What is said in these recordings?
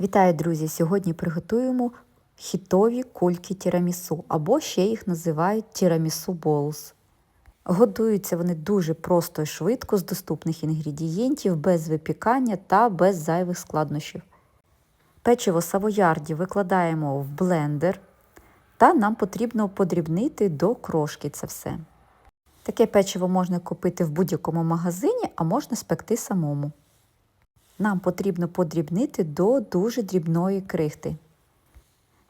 Вітаю, друзі! Сьогодні приготуємо хітові кульки тірамісу, або ще їх називають тірамісу боулс. Готуються вони дуже просто і швидко з доступних інгредієнтів, без випікання та без зайвих складнощів. Печиво савоярді викладаємо в блендер, та нам потрібно подрібнити до крошки це все. Таке печиво можна купити в будь-якому магазині, а можна спекти самому. Нам потрібно подрібнити до дуже дрібної крихти.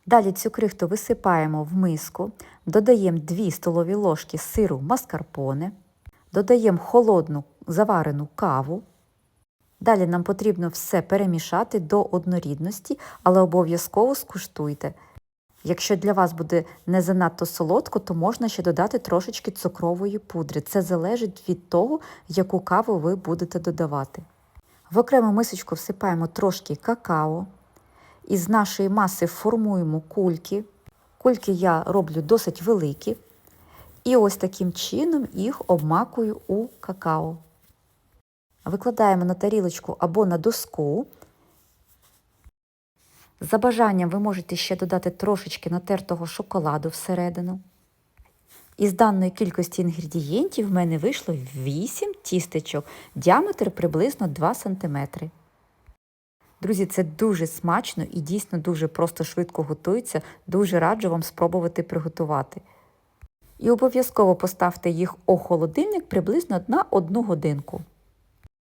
Далі цю крихту висипаємо в миску, додаємо 2 столові ложки сиру маскарпоне, додаємо холодну заварену каву. Далі нам потрібно все перемішати до однорідності, але обов'язково скуштуйте. Якщо для вас буде не занадто солодко, то можна ще додати трошечки цукрової пудри. Це залежить від того, яку каву ви будете додавати. В окрему мисочку всипаємо трошки какао. Із нашої маси формуємо кульки. Кульки я роблю досить великі. І ось таким чином їх обмакую у какао. Викладаємо на тарілочку або на доску. За бажанням ви можете ще додати трошечки натертого шоколаду всередину. Із даної кількості інгредієнтів в мене вийшло 8 тістечок, діаметр приблизно 2 см. Друзі, це дуже смачно і дійсно дуже просто швидко готується. Дуже раджу вам спробувати приготувати. І обов'язково поставте їх у холодильник приблизно на 1 годинку.